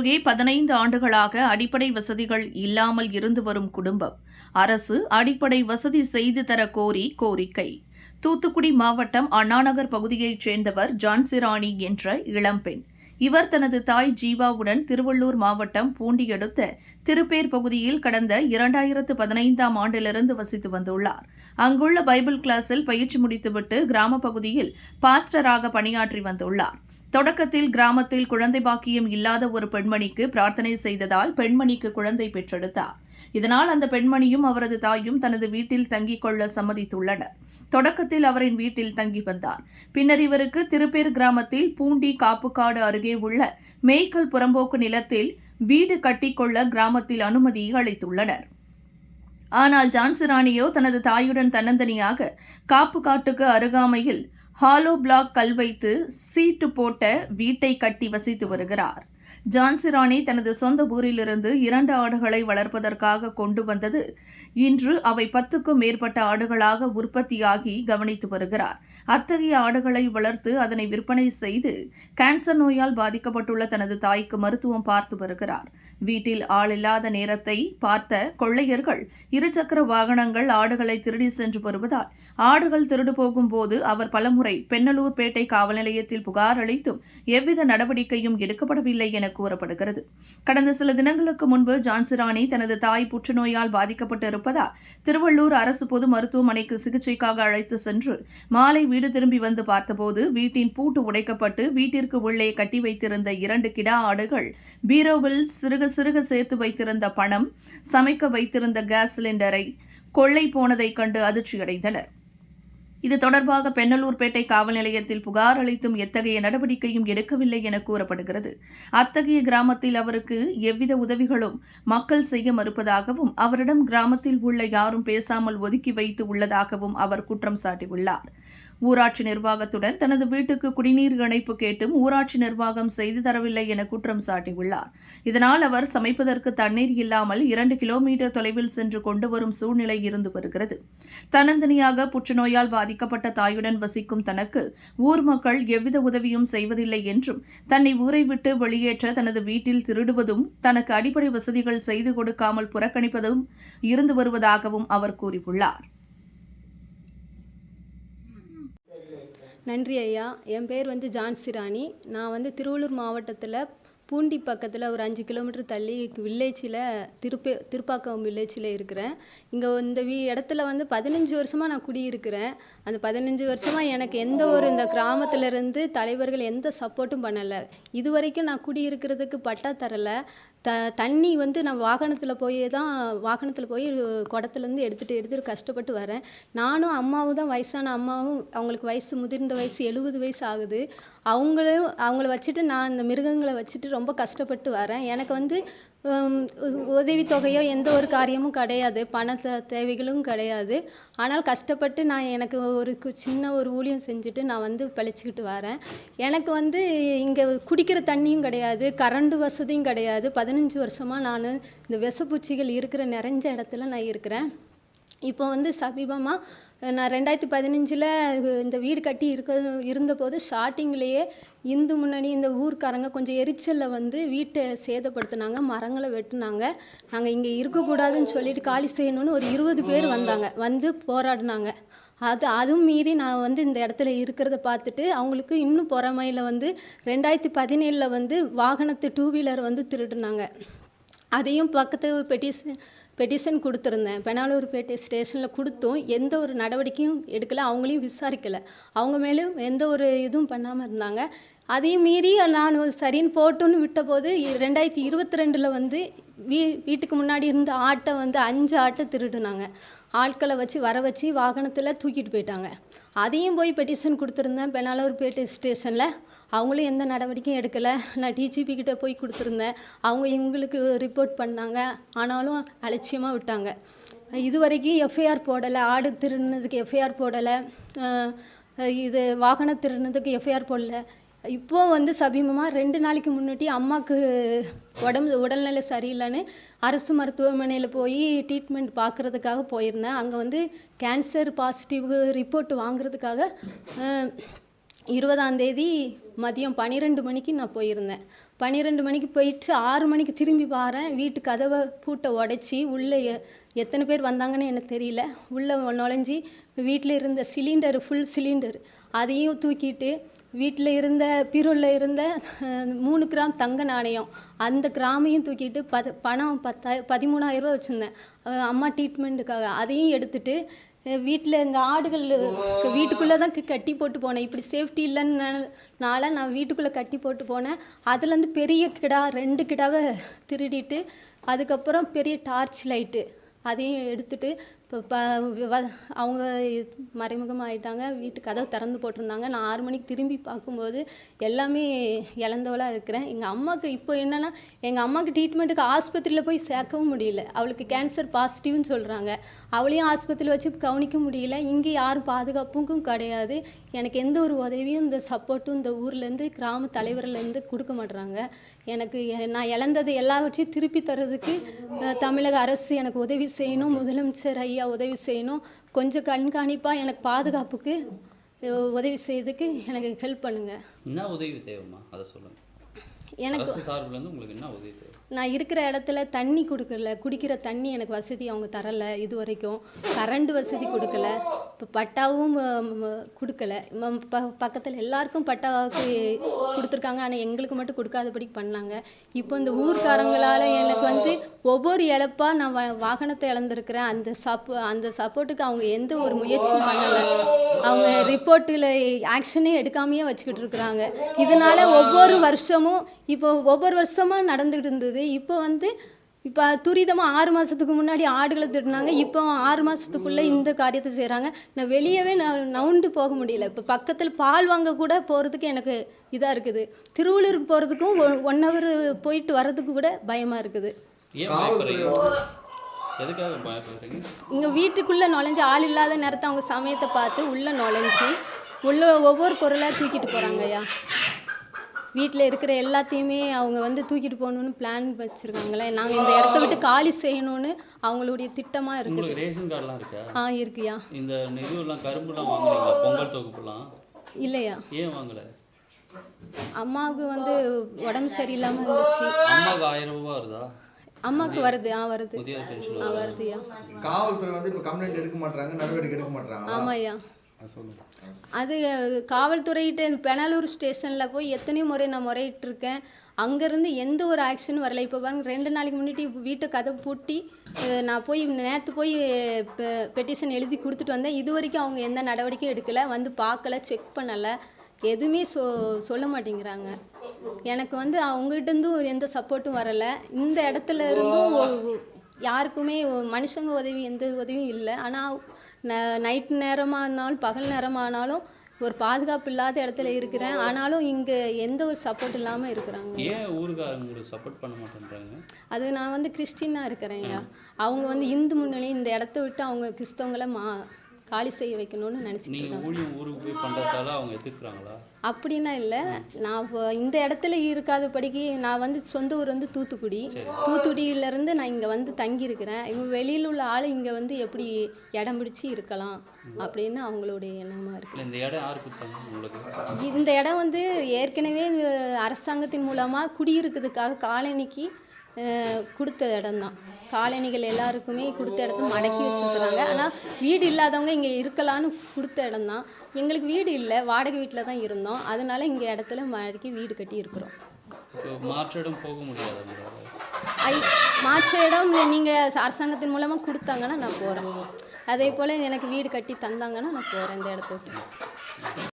அருகே பதினைந்து ஆண்டுகளாக அடிப்படை வசதிகள் இல்லாமல் இருந்து வரும் குடும்பம். அரசு அடிப்படை வசதி செய்து தர கோரி கோரிக்கை. தூத்துக்குடி மாவட்டம் அண்ணாநகர் பகுதியைச் சேர்ந்தவர் ஜான்சிராணி என்ற இளம்பெண் இவர் தனது தாய் ஜீவாவுடன் திருவள்ளூர் மாவட்டம் பூண்டி அடுத்த திருப்பேர் பகுதியில் கடந்த இரண்டாயிரத்து பதினைந்தாம் ஆண்டிலிருந்து வசித்து வந்துள்ளார். அங்குள்ள பைபிள் கிளாஸில் பயிற்சி முடித்துவிட்டு கிராம பகுதியில் பாஸ்டராக பணியாற்றி வந்துள்ளார். தொடக்கத்தில் கிராமத்தில் குழந்தை பாக்கியம் இல்லாத ஒரு பெண்மணிக்கு பிரார்த்தனை செய்ததால் பெண்மணிக்கு குழந்தை பெற்றெடுத்தார். இதனால் அந்த பெண்மணியும் அவரது தாயும் தனது வீட்டில் தங்கிக் கொள்ள சம்மதித்துள்ளனர். தொடக்கத்தில் அவரின் வீட்டில் தங்கி வந்தார். பின்னர் இவருக்கு திருப்பேர் கிராமத்தில் பூண்டி காப்புக்காடு அருகே உள்ள மேய்க்கல் புறம்போக்கு நிலத்தில் வீடு கட்டிக்கொள்ள கிராமத்தில் அனுமதி அளித்துள்ளனர். ஆனால் ஜான்சிராணியோ தனது தாயுடன் தன்னந்தனியாக காப்பு காட்டுக்கு அருகாமையில் ஹாலோ பிளாக் கல் வைத்து சீட்டு போட்ட வீட்டை கட்டி வசித்து வருகிறார். ஜான்சிராணி தனது சொந்த ஊரிலிருந்து இரண்டு ஆடுகளை வளர்ப்பதற்காக கொண்டு வந்தது. இன்று அவை பத்துக்கும் மேற்பட்ட ஆடுகளாக உற்பத்தியாகி கவனித்து வருகிறார். அத்தகைய ஆடுகளை வளர்த்து அதனை விற்பனை செய்து கேன்சர் நோயால் பாதிக்கப்பட்டுள்ள தனது தாய்க்கு மருத்துவம் பார்த்து வருகிறார். வீட்டில் ஆள் இல்லாத நேரத்தை பார்த்த கொள்ளையர்கள் இருசக்கர வாகனங்கள் ஆடுகளை திருடி சென்று வருவதால் ஆடுகள் திருடு போகும்போது அவர் பலமுறை பெண்ணலூர் பேட்டை காவல் நிலையத்தில் புகார் அளித்தும் எவ்வித நடவடிக்கையும் எடுக்கப்படவில்லை என கூறப்படுகிறது. கடந்த சில தினங்களுக்கு முன்பு ஜான்சிராணி தனது தாய் புற்றுநோயால் பாதிக்கப்பட்டு இருப்பதால் திருவள்ளூர் அரசு பொது மருத்துவமனைக்கு சிகிச்சைக்காக அழைத்து சென்று மாலை வீடு திரும்பி வந்து பார்த்தபோது வீட்டின் பூட்டு உடைக்கப்பட்டு வீட்டிற்கு உள்ளே கட்டி வைத்திருந்த இரண்டு கிடா ஆடுகள் பீரோவில் சிறுக சிறுக சேர்த்து வைத்திருந்த பணம் சமைக்க வைத்திருந்த கேஸ் சிலிண்டரை கொள்ளை போனதைக் கண்டு அதிர்ச்சியடைந்தனர். இது தொடர்பாக பெண்ணலூர்பேட்டை காவல் நிலையத்தில் புகார் அளித்தும் எத்தகைய நடவடிக்கையும் எடுக்கவில்லை என கூறப்படுகிறது. அத்தகைய கிராமத்தில் அவருக்கு எவ்வித உதவிகளும் மக்கள் செய்ய மறுப்பதாகவும் அவரிடம் கிராமத்தில் உள்ள யாரும் பேசாமல் ஒதுக்கி வைத்து உள்ளதாகவும் அவர் குற்றம் சாட்டியுள்ளார். ஊராட்சி நிர்வாகத்துடன் தனது வீட்டுக்கு குடிநீர் இணைப்பு கேட்டும் ஊராட்சி நிர்வாகம் செய்து தரவில்லை என குற்றம் சாட்டியுள்ளார். இதனால் அவர் சமைப்பதற்கு தண்ணீர் இல்லாமல் இரண்டு கிலோமீட்டர் தொலைவில் சென்று கொண்டு வரும் சூழ்நிலை இருந்து வருகிறது. தன்னந்தனியாக புற்றுநோயால் பாதிக்கப்பட்ட தாயுடன் வசிக்கும் தனக்கு ஊர் மக்கள் எவ்வித உதவியும் செய்வதில்லை என்றும் தன்னை ஊரை விட்டு வெளியேற்ற தனது வீட்டில் திருடுவதும் தனக்கு அடிப்படை வசதிகள் செய்து கொடுக்காமல் புறக்கணிப்பதும் இருந்து வருவதாகவும் அவர் கூறியுள்ளார். நன்றி ஐயா. என் பேர் வந்து ஜான்சி ராணி நான் வந்து திருவள்ளூர் மாவட்டத்தில் பூண்டி பக்கத்தில் ஒரு அஞ்சு கிலோமீட்டர் தள்ளி வில்லேஜில் திருப்பே திருப்பாக்கம் வில்லேஜில் இருக்கிறேன். இங்கே இந்த வீ இடத்துல வந்து பதினஞ்சு வருஷமாக நான் குடியிருக்கிறேன். அந்த பதினஞ்சு வருஷமாக எனக்கு எந்த ஒரு இந்த கிராமத்திலேருந்து தலைவர்கள் எந்த சப்போர்ட்டும் பண்ணலை. இது வரைக்கும் நான் குடியிருக்கிறதுக்கு பட்டா தரலை. த தண்ணி வந்து நான் வாகனத்தில் போய் தான் வாகனத்தில் போய் குடத்துலேருந்து எடுத்துகிட்டு எடுத்துகிட்டு கஷ்டப்பட்டு வரேன். நானும் அம்மாவும் தான் வயசான அம்மாவும் அவங்களுக்கு வயசு முதிர்ந்த வயசு எழுபது வயசு ஆகுது. அவங்களும் அவங்கள வச்சுட்டு நான் இந்த மிருகங்களை வச்சுட்டு ரொம்ப கஷ்டப்பட்டு வரேன். எனக்கு வந்து உதவித்தொகையோ எந்த ஒரு காரியமும் கிடையாது. பண தேவைகளும் கிடையாது. ஆனால் கஷ்டப்பட்டு நான் எனக்கு ஒரு சின்ன ஒரு ஊழியம் செஞ்சுட்டு நான் வந்து பிழைச்சிக்கிட்டு வரேன். எனக்கு வந்து இங்கே குடிக்கிற தண்ணியும் கிடையாது கரண்டு வசதியும் கிடையாது. பதினஞ்சு வருஷமாக நான் இந்த விஷப்பூச்சிகள் இருக்கிற நிறைஞ்ச இடத்துல நான் இருக்கிறேன். இப்போ வந்து சமீபமாக நான் ரெண்டாயிரத்தி பதினஞ்சில் இந்த வீடு கட்டி இருக்க இருந்தபோது ஸ்டார்டிங்லேயே இந்து முன்னணி இந்த ஊர்க்காரங்க கொஞ்சம் எரிச்சலில் வந்து வீட்டை சேதப்படுத்தினாங்க மரங்களை வெட்டினாங்க. நாங்கள் இங்கே இருக்கக்கூடாதுன்னு சொல்லிட்டு காலி செய்யணும்னு ஒரு இருபது பேர் வந்தாங்க. வந்து போராடினாங்க. அது அதுவும் மீறி நான் வந்து இந்த இடத்துல இருக்கிறத பார்த்துட்டு அவங்களுக்கு இன்னும் பொறாமையில் வந்து ரெண்டாயிரத்தி பதினேழில் வந்து வாகனத்து டூ வீலர் வந்து திருடினாங்க. அதையும் பக்கத்து பெட்டிஷன் பெட்டிஷன் கொடுத்துருந்தேன். பெனாலூர்பேட்டை ஸ்டேஷனில் கொடுத்தும் எந்த ஒரு நடவடிக்கையும் எடுக்கலை அவங்களையும் விசாரிக்கலை. அவங்க மேலும் எந்த ஒரு இதுவும் பண்ணாமல் இருந்தாங்க. அதையும் மீறி நான் சரின்னு போட்டுன்னு விட்டபோது ரெண்டாயிரத்தி இருபத்தி ரெண்டில் வந்து வீ வீட்டுக்கு முன்னாடி இருந்த ஆட்டை வந்து அஞ்சு ஆட்டை திருடுனாங்க. ஆட்களை வச்சு வர வச்சு வாகனத்தில் தூக்கிட்டு போயிட்டாங்க. அதையும் போய் பெட்டிஷன் கொடுத்துருந்தேன் பெனாலூர்பேட்டை ஸ்டேஷனில். அவங்களும் எந்த நடவடிக்கையும் எடுக்கலை. நான் டிஜிபி கிட்ட போய் கொடுத்துருந்தேன். அவங்க இவங்களுக்கு ரிப்போர்ட் பண்ணாங்க. ஆனாலும் அலட்சியமாக விட்டாங்க. இது வரைக்கும் எஃப்ஐஆர் போடலை. ஆடு திருடினதுக்கு எஃப்ஐஆர் போடலை. இது வாகன திருடினதுக்கு எஃப்ஐஆர் போடலை. இப்போ வந்து சமீபமாக ரெண்டு நாளைக்கு முன்னாடி அம்மாவுக்கு உடம்பு உடல்நிலை சரியில்லைன்னு அரசு மருத்துவமனையில் போய் ட்ரீட்மெண்ட் பார்க்குறதுக்காக போயிருந்தேன். அங்கே வந்து கேன்சர் பாசிட்டிவ் ரிப்போர்ட் வாங்குறதுக்காக இருபதாந்தேதி மதியம் பன்னிரெண்டு மணிக்கு நான் போயிருந்தேன். பன்னிரெண்டு மணிக்கு போயிட்டு ஆறு மணிக்கு திரும்பி பாரேன். வீட்டு கதவை பூட்டை உடச்சி உள்ளே எ- எத்தனை பேர் வந்தாங்கன்னு எனக்கு தெரியல. உள்ளே நுழைஞ்சி வீட்டில் இருந்த சிலிண்டர் ஃபுல் சிலிண்டர் அதையும் தூக்கிட்டு வீட்டில் இருந்த பீரோவில் இருந்த மூணு கிராம் தங்க நாணயம் அந்த கிராமையும் தூக்கிட்டு பத பணம் பத்தா பதிமூணாயிரரூபா வச்சுருந்தேன். அம்மா ட்ரீட்மெண்ட்டுக்காக அதையும் எடுத்துகிட்டு வீட்டில் இந்த ஆடுகள் வீட்டுக்குள்ளே தான் கட்டி போட்டு போனேன். இப்படி சேஃப்டி இல்லைன்னால நான் வீட்டுக்குள்ளே கட்டி போட்டு போனேன். அதுலேருந்து பெரிய கிடா ரெண்டு கிடாவை திருடிட்டு அதுக்கப்புறம் பெரிய டார்ச் லைட்டு அதையும் எடுத்துட்டு இப்போ ப அவங்க மறைமுகமாக ஆயிட்டாங்க வீட்டு கதவு திறந்து போட்டிருந்தாங்க. நான் ஆறு மணிக்கு திரும்பி பார்க்கும்போது எல்லாமே இழந்தவளாக இருக்கிறேன். எங்கள் அம்மாவுக்கு இப்போ என்னென்னா எங்கள் அம்மாவுக்கு ட்ரீட்மெண்ட்டுக்கு ஆஸ்பத்திரியில் போய் சேர்க்கவும் முடியல. அவளுக்கு கேன்சர் பாசிட்டிவ்னு சொல்கிறாங்க அவளையும் ஆஸ்பத்திரியில் வச்சு கவனிக்க முடியல. இங்கே யாரும் பாதுகாப்புக்கும் கிடையாது. எனக்கு எந்த ஒரு உதவியும் இந்த சப்போர்ட்டும் இந்த ஊர்லேருந்து கிராம தலைவர்லேருந்து கொடுக்க மாட்றாங்க. எனக்கு எ- நான் இழந்தது எல்லாவற்றையும் திருப்பி தர்றதுக்கு தமிழக அரசு எனக்கு உதவி செய்யணும். முதலமைச்சர் ஐயா உதவி செய்யணும். கொஞ்சம் கண்காணிப்பாக எனக்கு பாதுகாப்புக்கு உதவி செய்யறதுக்கு எனக்கு ஹெல்ப் பண்ணுங்க. என்ன உதவி தேவைம்மா? அதை சொல்லுங்க. எனக்கு சார்புல உங்களுக்கு என்ன உதவி தேவை? நான் இருக்கிற இடத்துல தண்ணி கொடுக்கல குடிக்கிற தண்ணி எனக்கு வசதி அவங்க தரல இது வரைக்கும். கரண்ட் வசதி கொடுக்கல. இப்போ பட்டாவும் கொடுக்கல. ப பக்கத்தில் எல்லாருக்கும் பட்டாவுக்கு கொடுத்துருக்காங்க. ஆனால் எங்களுக்கு மட்டும் கொடுக்காதபடி பண்ணாங்க. இப்போ இந்த ஊர்க்காரங்களால் எனக்கு வந்து ஒவ்வொரு இழப்பாக நான் வாகனத்தை இழந்திருக்கிறேன். அந்த சப்போ அந்த சப்போர்ட்டுக்கு அவங்க எந்த ஒரு முயற்சியும் பண்ணலை. அவங்க ரிப்போர்ட்டில் ஆக்ஷனே எடுக்காமையே வச்சுக்கிட்டு இருக்கிறாங்க. இதனால் ஒவ்வொரு வருஷமும் இப்போ ஒவ்வொரு வருஷமாக நடந்துகிட்டு இருந்தது இப்போ வந்து இப்போ துரிதமாக ஆறு மாதத்துக்கு முன்னாடி ஆடுகளை திருடினாங்க. இப்போ ஆறு மாதத்துக்குள்ளே இந்த காரியத்தை செய்கிறாங்க நான் வெளியவே நான் நவுண்டு போக முடியல. இப்போ பக்கத்தில் பால் வாங்க கூட போகிறதுக்கு எனக்கு இதாக இருக்குது. திருவள்ளூருக்கு போகிறதுக்கும் ஒன் ஹவர் போயிட்டு வர்றதுக்கு கூட பயமாக இருக்குது. இங்கே வீட்டுக்குள்ளே நுழைஞ்சு ஆள் இல்லாத நேரத்தை அவங்க சமயத்தை பார்த்து உள்ளே நுழைஞ்சி உள்ள ஒவ்வொரு பொருளாக தூக்கிட்டு போகிறாங்க ஐயா வீட்டில் இருக்கிற எல்லாத்தையுமே அவங்க வந்து தூக்கிட்டு போகணுன்னு பிளான் வச்சுருக்காங்களே. நாங்கள் இந்த இடத்த விட்டு காலி செய்யணும்னு அவங்களுடைய திட்டமாக இருக்குது. உங்களுக்கு ரேஷன் கார்டெலாம் இருக்கா? ஆ இருக்குயா? இந்த இதுவெல்லாம் கரும்புலாம் வாங்குறீங்களா? பொங்கல் தொகுப்புலாம்? இல்லையா? ஏன் வாங்கல? அம்மாவுக்கு வந்து உடம்பு சரியில்லாமல் இருந்துச்சு. அம்மாவுக்கு ஆயிரம் ரூபாய் வருதா? அம்மாவுக்கு வருது ஆ வருது. ஆ வருதுயா? காவல்துறை வந்து இப்போ கம்ப்ளைண்ட் எடுக்க மாட்டாங்க நடவடிக்கை எடுக்க மாட்டாங்க ஆமாய்யா. அது காவல்துறையிட்ட பெனாலூர் ஸ்டேஷனில் போய் எத்தனையோ முறை நான் முறையிட்டிருக்கேன். அங்கேருந்து எந்த ஒரு ஆக்ஷனும் வரல. இப்போ பாருங்க ரெண்டு நாளைக்கு முன்னாடி வீட்டை கதை பூட்டி நான் போய் நேற்று போய் பெட்டிஷன் எழுதி கொடுத்துட்டு வந்தேன். இது வரைக்கும் அவங்க எந்த நடவடிக்கையும் எடுக்கலை. வந்து பார்க்கல செக் பண்ணலை. எதுவுமே சொ சொல்ல மாட்டேங்கிறாங்க. எனக்கு வந்து அவங்ககிட்டருந்தும் எந்த சப்போர்ட்டும் வரலை. இந்த இடத்துல இருந்தும் யாருக்குமே மனுஷங்க உதவி எந்த உதவியும் இல்லை. ஆனால் நைட் நேரமாக இருந்தாலும் பகல் நேரமானாலும் ஒரு பாதுகாப்பு இல்லாத இடத்துல இருக்கிறேன். ஆனாலும் இங்கே எந்த ஒரு சப்போர்ட் இல்லாமல் இருக்கிறாங்க. ஏன் ஊருக்காரங்க சப்போர்ட் பண்ண மாட்டேன்றாங்க? அது நான் வந்து கிறிஸ்டினாக இருக்கிறேன் அவங்க வந்து இந்து முன்னணி இந்த இடத்த விட்டு அவங்க கிறிஸ்தவங்களை மா காலி செய்ய வைக்கணும்னு நினச்சிட்டு எதிர்க்கிறாங்களா? அப்படின்னா இல்லை. நான் இந்த இடத்துல இருக்காதபடிக்கு நான் வந்து சொந்த ஊர் வந்து தூத்துக்குடி. தூத்துக்குடியிலேருந்து நான் இங்கே வந்து தங்கியிருக்கிறேன். இவங்க வெளியில் உள்ள ஆள் இங்கே வந்து எப்படி இடம் பிடிச்சி இருக்கலாம் அப்படின்னு அவங்களுடைய எண்ணமாக இருக்குது இந்த இடம் இந்த இடம் வந்து ஏற்கனவே அரசாங்கத்தின் மூலமாக குடியிருக்கிறதுக்காக காலனிக்கு கொடுத்த இடம்தான். காலனிகள் எல்லாருக்குமே கொடுத்த இடத்த மடக்கி வச்சுருக்குறாங்க. ஆனால் வீடு இல்லாதவங்க இங்கே இருக்கலான்னு கொடுத்த இடம்தான். எங்களுக்கு வீடு இல்லை வாடகை வீட்டில் தான் இருந்தோம். அதனால இங்கே இடத்துல மடக்கி வீடு கட்டி இருக்கிறோம். இப்போ மாற்று இடம் போக முடியாது உங்களால ஐ மாற்ற இடம் நீங்கள் அரசாங்கத்தின் மூலமாக கொடுத்தாங்கன்னா நான் போகிறேன் அதே போல் எனக்கு வீடு கட்டி தந்தாங்கன்னா நான் போகிறேன் இந்த இடத்த விட்டு